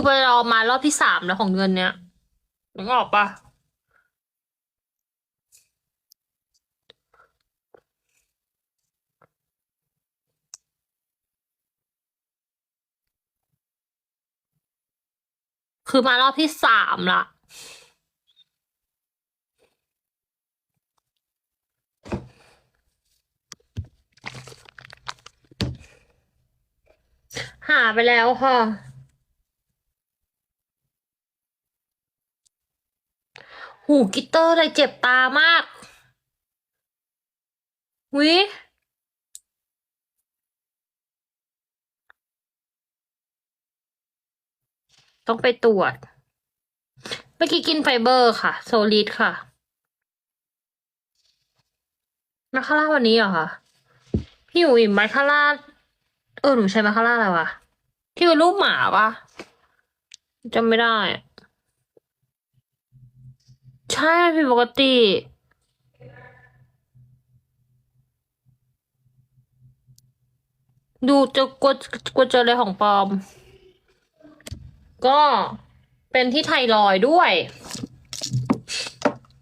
คือไปรอมารอบที่สามแล้วของเดือนเนี้ยนึกออกปะคือมารอบที่สามละหาไปแล้วค่ะ หูกิตเตอร์เลยเจ็บตามากวิต้องไปตรวจ เมื่อกี้กินไฟเบอร์ค่ะ โซลิดค่ะมาคาร่าวันนี้เหรอคะพี่อยู่อิ่มมาคาร่าเออหนูใช้มาคาร่าอะไรวะที่เป็นรูปหมาปะจำไม่ได้ ใช่มันผิดปกติ ดูจะกลัวกลัวเจออะไรของปลอม ก็เป็นที่ไทรอยด้วย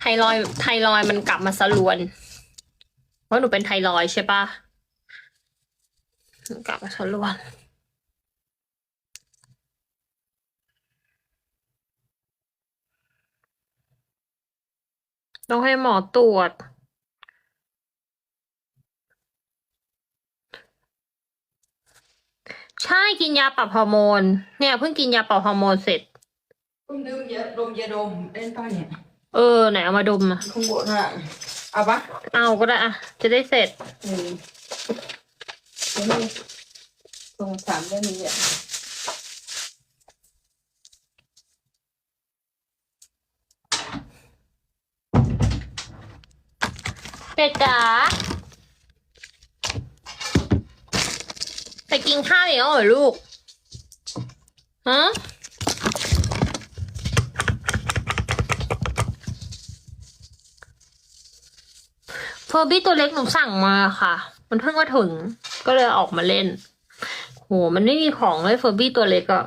ไทรอยไทรอยมันกลับมาสลวน เพราะหนูเป็นไทรอยใช่ปะกลับมาสลวน ต้องให้หมอตรวจ ใช่กินยาปรับฮอร์โมน เนี่ยเพิ่งกินยาปรับฮอร์โมนเสร็จคุณดื่มยาดมยาดมเล่นป้าเนี่ยเออไหนเอามาดมอะข้างบนน่ะเอาปะเอาก็ได้อะจะได้เสร็จอืมเดี๋ยวนี่ตรงสามเรื่องนี้อะ เป็ดจ๋าไปกินข้าวอีกแล้วเหรอลูก ฮะ เฟอร์บี้ตัวเล็กหนูสั่งมาค่ะ มันเพิ่งมาถึง ก็เลยออกมาเล่น โห มันไม่มีของเลยเฟอร์บี้ตัวเล็กอะ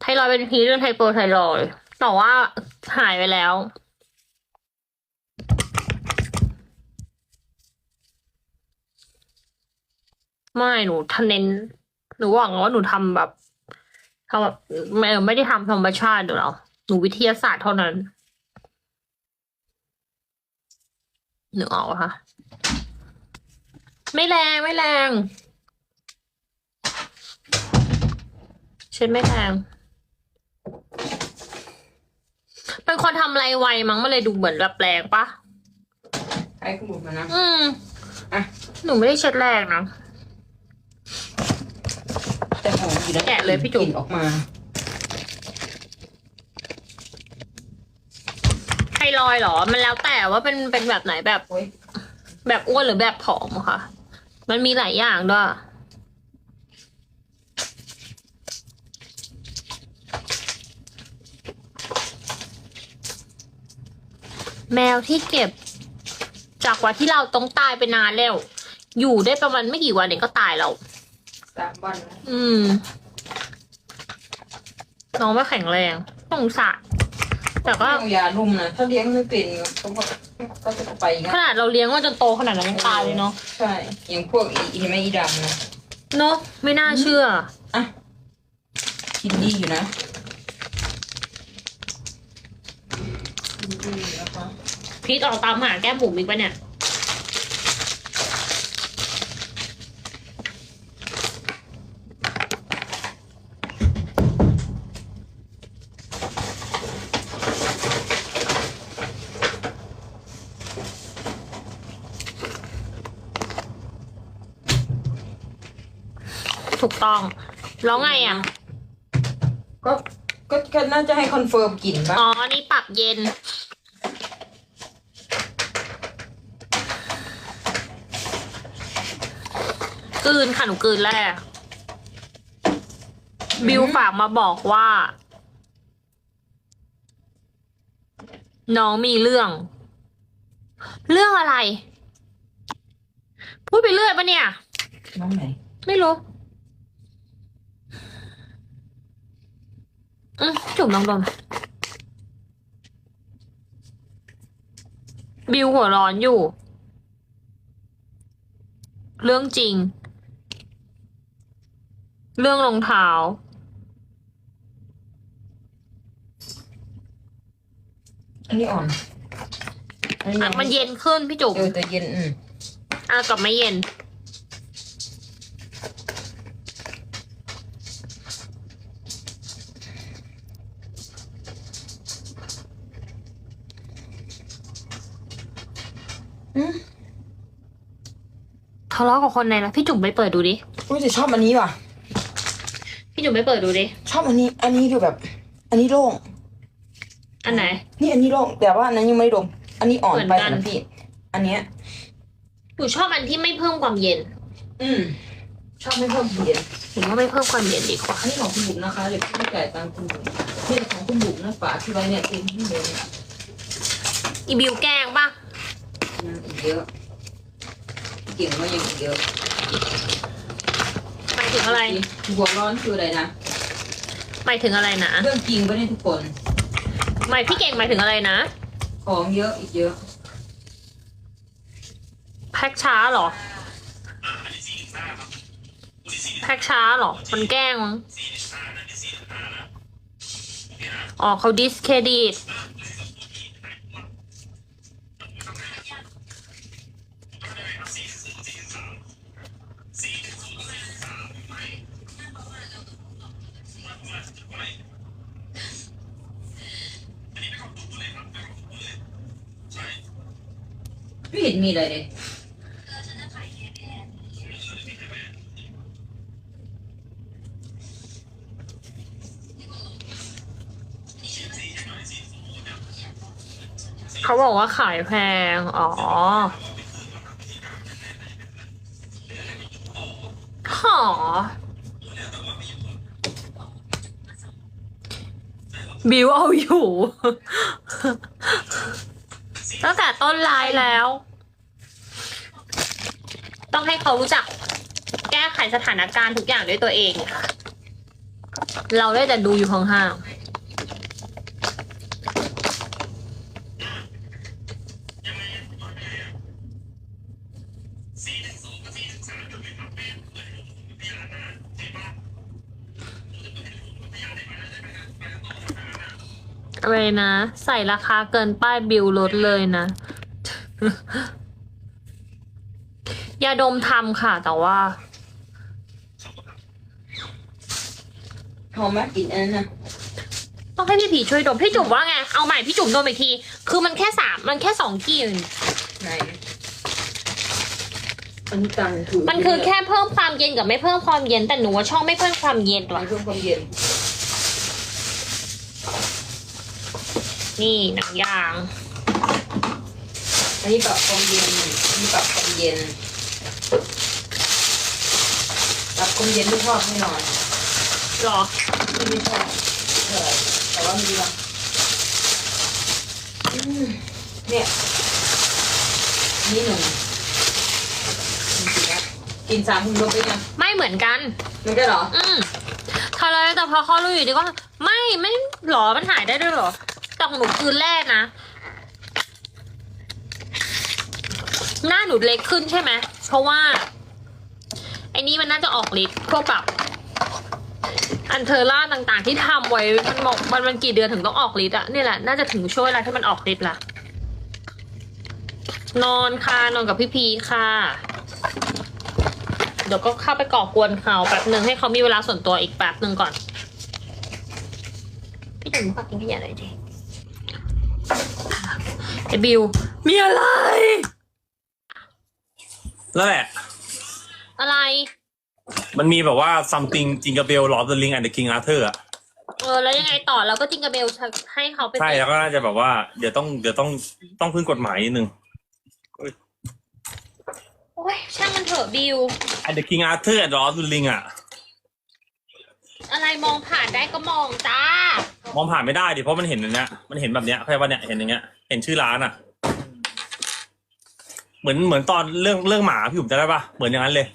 ไทรอยเป็นพีเรื่องไฮเปไทรอย แต่ว่าหายไปแล้ว ไม่หนูทำเน้นหนูหวังว่าหนูทำแบบทำแบบไม่ได้ทำธรรมชาติหรอกหนูวิทยาศาสตร์เท่านั้นหนูออกค่ะ ไม่แรงไม่แรง เช็ดไม่แรง เป็นคนทำอะไรไวมั้งมันเลยดูเหมือนแบบแรงปะไอ้ขมุดมานะ อืมอะ หนูไม่ได้เช็ดแรงนะ แต่หอมดีนะแกะเลยพี่จุ๋ม กลิ่นออกมาไทรอยด์เหรอ มันแล้วแต่ว่าเป็นเป็นแบบไหนแบบ โอ้ยแบบอ้วนหรือแบบผอมอะค่ะ มันมีหลายอย่างด้วย แมวที่เก็บ จากวันที่เราต้องตายไปนานแล้ว อยู่ได้ประมาณไม่กี่วันเองก็ตายแล้ว สามวันนะอืม น้องไม่แข็งแรงสงสารแต่ก็เอายาลุ่มนะถ้าเลี้ยงไม่เป็นเขาก็ก็จะไปอย่างขเงี้ยนาดเราเลี้ยงว่าจนโตขนาดนั้นยังตายเลยเนาะใช่อย่างพวกอีเห็นไหมอีดำนะเนาะไม่น่าเชื่ออะกินดีอยู่นะกิน ดีนะคะพีทออกตามหาแก้มบุ๋มอีกปะเนี่ย ถูกต้อง แล้วไงอะ ก็ก็ก็น่าจะให้คอนเฟิร์มกลิ่นป่ะ อ๋อนี่ปรับเย็น กลืนค่ะหนูกลืนแรก บิวฝากมาบอกว่า น้องมีเรื่อง เรื่องอะไร พูดไปเรื่อยปะเนี่ย น้องไหน ไม่รู้อืมจุ่มลองดมบิวหัวร้อนอยู่ เรื่องจริง เรื่องรองเท้า อันนี้อ่อนอันนี้อะยังมันเย็นขึ้นพี่จุ๋มเออแต่เย็นอืมอะกับไม่เย็น อืมทะเลาะกับคนในนะพี่จุ๋มไปเปิดดูดิ อุ้ยแต่ชอบอันนี้ว่ะ พี่จุ๋มไปเปิดดูดิ ชอบอันนี้ อันนี้คือแบบ อันนี้โล่ง อันไหน นี่อันนี้โล่ง แต่ว่าอันนั้นยังไม่ได้ดม อันนี้อ่อนไปเหมือนกัน นะพี่ อันเนี้ย หนูชอบอันที่ไม่เพิ่มความเย็นอืม ชอบไม่เพิ่มเย็นหนูว่าไม่เพิ่มความเย็นดีกว่า อันนี้ของคุณบุ๋มนะคะเดี๋ยวพี่จ่ายตังค์คุณบุ๋มนี่ของคุณบุ๋มนะฝาที่ไว้เนี่ยเต็มที่เลยเนี่ยอีบิวแกล้งป่ะ ยังอีกเยอะเก่งว่ายังอีกเยอะหมาย ถึงอะไร หัวร้อนคืออะไรนะหมายถึงอะไรนะเรื่องจริงปะเนี่ยทุกคน หมายพี่เก่งหมายถึงอะไรนะ ของเยอะอีกเยอะแพ็กช้าเหรอแพ็กช้าเหรอ มันแกล้งมั้งอ๋อเขาดิสเครดิต ไม่เห็นมีอะไรเลยเขาบอกว่าขายแพง อ๋อหอบิวเอาอยู่ ตั้งแต่ต้นไลน์แล้ว ต้องให้เขารู้จัก แก้ไขสถานการณ์ทุกอย่างด้วยตัวเองค่ะ เราได้แต่ดูอยู่ห่างๆ อะไรนะ ใส่ราคาเกินป้ายบิลลดเลยนะ ยาดมทำค่ะ แต่ว่าหอมไหมกลินอันนั้นนะต้องให้พี่ผีช่วยดมพี่จุ๋มว่าไง เอาใหม่พี่จุ๋มดมอีกที คือมันแค่สามมันแค่สองกลิ่น ไหนอันนี้ตังถูกมันคือแค่เพิ่มความเย็นกับไม่เพิ่มความเย็นแต่หนูว่าชอบไม่เพิ่มความเย็นมัว่ะนเพิ่มความเย็น นี่หนังยาง อันนี้ปรับความเย็นอันนี้ปรับความเย็น ปรับความเย็นไม่ชอบไม่นอนหรอที่ไม่ชอบเออแต่ว่ามีบางอืมเนี่ยอันนี่หนึ่งจริงๆนะกินสามคุณลบไปยังไม่เหมือนกันมันก็เหรอ อืมทะเลแต่พอเขารู้อยู่ดีก็ไม่ไม่หรอมันหายได้ด้วยเหรอ แต่ของหนูคืนแรกนะ หน้าหนูเล็กขึ้นใช่ไหม เพราะว่า ไอ้นี่มันน่าจะออกฤทธิ์พวกแบบอันเทอร่าต่างๆ ที่ทำไว้ มันบอกมันมันกี่เดือนถึงต้องออกฤทธิ์อะนี่แหละ น่าจะถึงช่วยอะไรที่มันออกฤทธิ์ละนอนค่ะ นอนกับพี่พีค่ะ เดี๋ยวก็เข้าไปก่อกวนเขาแป๊บหนึ่งให้เขามีเวลาส่วนตัวอีกแป๊บหนึ่งก่อน พี่จุ๋มฝากกินขยะหน่อยดิ ไอ้บิว มีอะไร นั่นแหละ อะไร มันมีแบบว่า something จิงก e เบล Lord of the Ring and the King Arthur อะเออ แล้วยังไงต่อเราก็จิงกระเบลให้เขาไปใช่แล้วก็น่าจะแบบว่า เดี๋ยวต้องเดี๋ยวต้องต้องพึ่งกฎหมายนิดนึงโอ้ยช่างมันเถอะบิว and the King Arthur and Lord of the Ring อะอะไรมองผ่านได้ก็มองจ้า มองผ่านไม่ได้ดิเพราะมันเห็นอันเนี้ยมันเห็นแบบเนี้ยเข้าใจป่ะเนี่ยเห็นอย่างเงี้ยเห็นชื่อร้านอะ เหมือนเหมือนตอนเรื่องเรื่องหมาพี่ผมจะได้ป่ะเหมือนอย่างนั้นเลย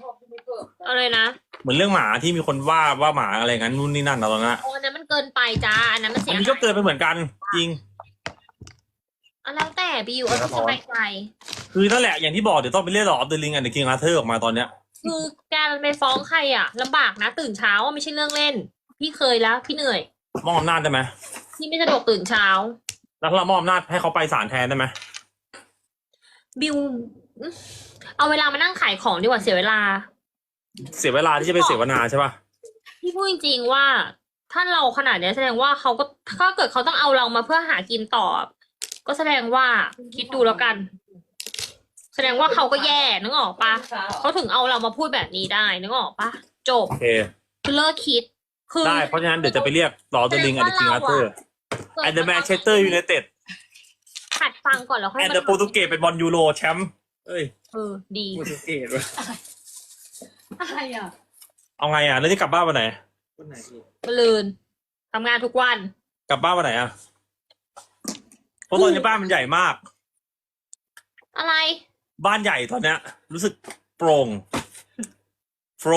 ชอบผู้อะไรนะเหมือนเรื่องหมาที่มีคนว่าว่าหมาอะไรงั้นนู่นนี่นั่นนะตอนนั้นอะโอ้อันนั้นมันเกินไปจ้าอันนั้นมันเสีอัยนนี้หาก็ยเกินไปเหมือนกัน จริงอะแล้วแต่บิวเอาที่สบายใจ คือนั่นแหละอย่างที่บอกเดี๋ยวต้องไปเรียกหลอดเดลิงอันเดอร์คิงอาร์เธอร์ออกมาตอนเนี้ยคือการไปฟ้องใครอะลำบากนะ ตื่นเช้าอะไม่ใช่เรื่องเล่น พี่เคยแล้ว พี่เหนื่อย มอบอำนาจได้ไหมพี่ไม่สะดวกตื่นเช้า แล้วถ้าเรามอบอำนาจให้เขาไปศาลแทนได้ไหมบิว เอาเวลามานั่งขายของดีกว่าเสียเวลา เสียเวลาที่จะไปเสวนาใช่ป่ะพี่พูดจริงๆว่า ถ้าเราขนาดเนี้ยแสดงว่าเขาก็ถ้าเกิดเขาต้องเอาเรามาเพื่อหากินต่อ ก็แสดงว่าคิดดูแล้วกัน แสดงว่าเขาก็แย่นึกออกปะเขาถึงเอาเรามาพูดแบบนี้ได้นึกออกปะจบโอเค คือเลิกคิด คือได้เพราะฉะนั้นเดี๋ยวจะไปเรียกหลอดเดลิงอันเดอร์คิงอาร์เธอร์แอนเดอร์แมนเชสเตอร์ยูไนเต็ดขัดฟังก่อนแล้วค่อยแอนมาเดอร์โปรตุเกสเป็นบอลยูโรแชมป์เอ้ยเออดีโปรตุเกสวะอะไรอะเอาไงอะแล้วจะกลับบ้านวันไหนคนไหนพี่มะลืนทำงานทุกวัน กลับบ้านวันไหนอะเพราะตอนนี้บ้านมันใหญ่มาก อะไร บ้านใหญ่ตอนเนี้ย รู้สึกโปร่งโฟร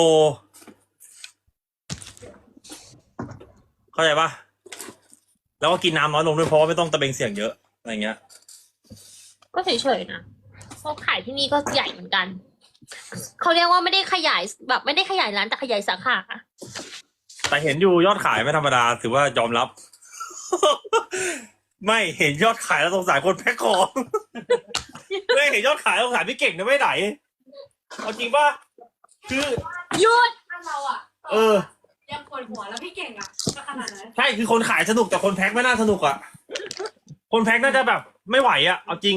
เข้าใจปะแล้วก็กินน้ำน้อยลงด้วยเพราะว่าไม่ต้องตะเบงเสียงเยอะอะไรเงี้ย ก็เฉยๆนะเพราะขายที่นี่ก็ใหญ่เหมือนกัน เขาเรียกว่าไม่ได้ขยายแบบไม่ได้ขยายร้านแต่ขยายสาขา แต่เห็นอยู่ยอดขายไม่ธรรมดาถือว่ายอมรับ ไม่เห็นยอดขายแล้วสงสารคนแพ็คของไม่เห็นยอดขายแล้วสงสารพี่เก่งนะไม่ไหนเอาจริงป่ะคือหยุดถ้าเราอะเออ ยังปวดหัวแล้วพี่เก่งอะก็ขนาดนั้นใช่คือคนขายสนุกแต่คนแพ็คไม่น่าสนุกอะ คนแพ็คน่าจะแบบ ไม่ไหวอะเอาจริง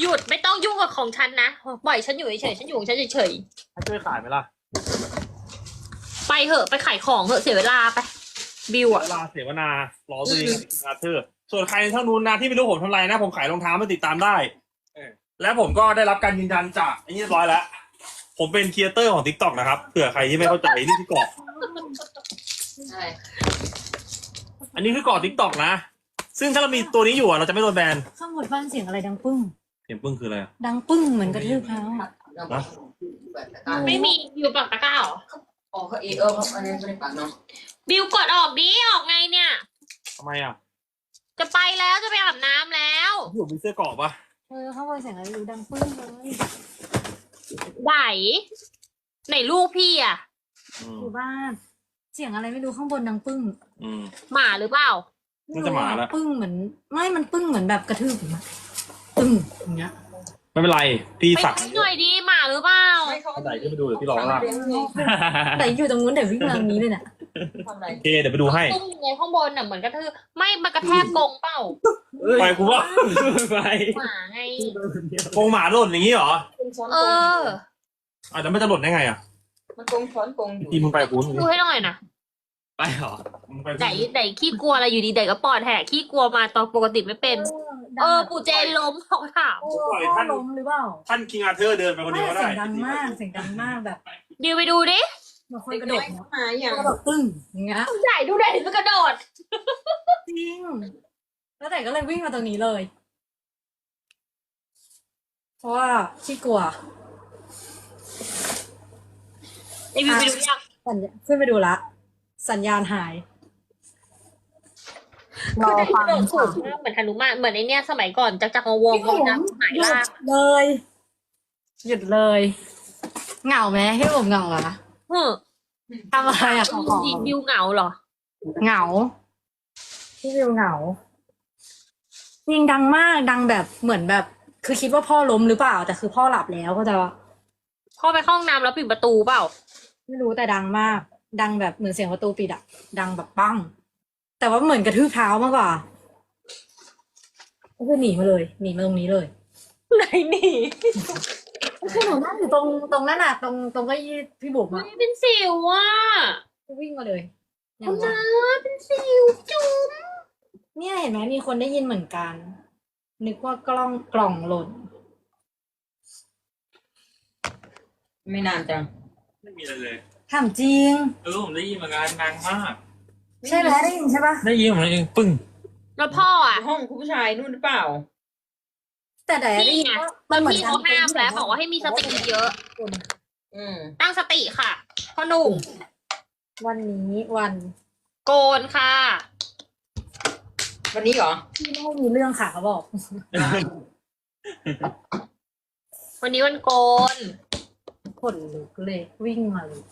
หยุดไม่ต้องยุ่งกับของฉันนะปล่อยฉันอยู่เฉยๆฉันอยู่ของฉันเฉยให้ช่วยขายไหมล่ะๆไปเหอะไปขายของเหอะเสียเวลาไป บิวเวอะลาเสวนารอตัวเองอาเธอร์ส่วนใครเท่านู้นนะที่ไม่รู้ผมทำอะไรนะ ผมขายรองเท้ามาติดตามได้ เออ และผมก็ได้รับการยืนยันจากไอ้นี่เรียบร้อยแล้ว ผมเป็นครีเอเตอร์ของ t ิ k t o k นะครับเผื่อใครที่ไม่เข้าใจนี่คือกรอบใช่อันนี้คือกรอบ t ิ k t o k นะ ซึ่งถ้าเรามีตัวนี้อยู่อะเราจะไม่โดนแบนข้างบนบ้านเสียงอะไรดังปึ้ง เสียงปึ้งคืออะไรอะดังปึ้งเหมือนกระทืบเท้าฮะไม่มีอยู่ปากตะกร้าเหรออ๋อเขาเอเออเขาอันนี้ไม่ได้ปักเนาะบิวกดออกดิออกไงเนี่ย ทำไมอะจะไปแล้วจะไปอาบน้ำแล้วพี่ผมมีเสื้อกรอบปะเออข้างบนเสียงอะไรอยู่ดังปึ้งเลย ไหนไหนลูกพี่อะอืมอยู่บ้าน เสียงอะไรไม่รู้ข้างบนดังปึ้งอืม หมาหรือเปล่า น่าจะหมาละ ปึ้งเหมือน ไม่มันปึ้งเหมือนแบบกระทืบอย่างเงี้ยปึ้งอย่างเงี้ยไม่เป็นไร พี่ไปสักดูหน่อยดิหมาหรือเปล่าไม่เขาไหนขึ้นไปดูเดี๋ยวพี่รอข้างล่างเลี้ยงไงแต่อยู่ตรงนู้นแต่วิ่งมาทางนี้เลยน่ะทำอะไรโอเคเดี๋ยวไปดูให้ตุ้งไงข้างบนน่ะเหมือนกระทืบไม่มากระแทกกรงเปล่าไปกูว่าไปหมาไงกรงหมาหล่นอย่างนี้เหรอกง ช้อนเอกงออาจจะไม่จะหล่นได้ไงอะมันกงช้อนกงอยู่ทีมึงไปกูดูให้หน่อยนะไปเหรอมึงไปไหนไหนขี้กลัวอะไรอยู่ดีไหนก็ปอดแหกขี้กลัวมาตอนปกติไม่เป็น เออ ปู่เจนล้มเขาถามโอ้พ่อล้มหรือเปล่าท่านคิงอาเธอร์เดินไปคนไม่เดียวก็เสีได้ยงดังมากเสียงดังมากแบบดิวไปดูดิเหมือนคนเด็กกระน้โดอดยเนาะมาอย่างแล้วก็แบบปึ้งอย่างเงี้ยใหญ่ดูเด็กมันกระโดดจริงแล้วแต่ก็เลยวิ่งมาตรงนี้เลย เพราะว่าขี้กลัวไอวิวไปดูยังสัญญาขึ้นไปดูละ สัญญาณหายรคืออเด็กกฟัระงโดดสูงมากเหมือนฮนุมานเหมือนไอเนี้ยสมัยก่อนจักรจักรวงศ์เลยนะหมายหยุล่าดเลย หยุดเลย เหงาไหมพี่ผมเหงาเหรอเฮ้อทำอะไรอะของดิดิวเหงาเหรอ เหงาพี่วิวเหงาจริงดังมากดังแบบเหมือนแบบ คือคิดว่าพ่อล้มหรือเปล่า แต่คือพ่อหลับแล้วก็จะว่าพ่อไปเข้าห้องน้ำแล้วปิดประตูเปล่า ไม่รู้แต่ดังมาก ดังแบบเหมือนเสียงประตูปิดอะดังแบบปั้ง แต่ว่าเหมือนกระทืบเท้ามากกว่าก็คือหนีมาเลย หนีมาตรงนี้เลย ไหนหนีคือหนูนั่งอยู่ตรงตรงนั้นอะตรงตรงเก็ยี่พี่บุ๋มอะไม่เป็นสิวอะวิ่งมาเลยอย่าคุงณว่านะเป็นสิวจุ๊บเนี่ยเห็นไหมมีคนได้ยินเหมือนกัน นึกว่ากล้องกล่องหล่น ไม่นานจัง ไม่มีอะไรเลยถามจริง เออผมได้ยินเหมือนกันดังมาก ใช่ไหมได้ยินใช่ปะได้ยินผมได้ยินปึ้ง แล้วพ่ออะ ห้องคุณผู้ชายนู่นหรือเปล่า แต่แต่ได้นี่ยินไงว่าตอนเหมือนพี่เขาห้ามแล้วบอกว่าให้มีสติเยอะคนอืมตั้งสติค่ะพ่อหนุ่มวันนี้วัน โกนค่ะ วันนี้เหรอที่ไม่มีเรื่องค่ะเขาบอก วันนี้วันโกน ขนลุกเลยวิ่งมาเลย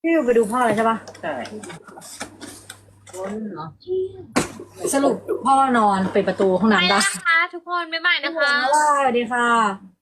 พี่อยู่ไปดูพ่อเลยใช่ปะใช่คนเหรอสรุปพ่อนอนปิดประตูห้องไปน้ำแล้ได้วนะคะทุกคนบ๊ายบายนะคะ สวัสดีค่ะ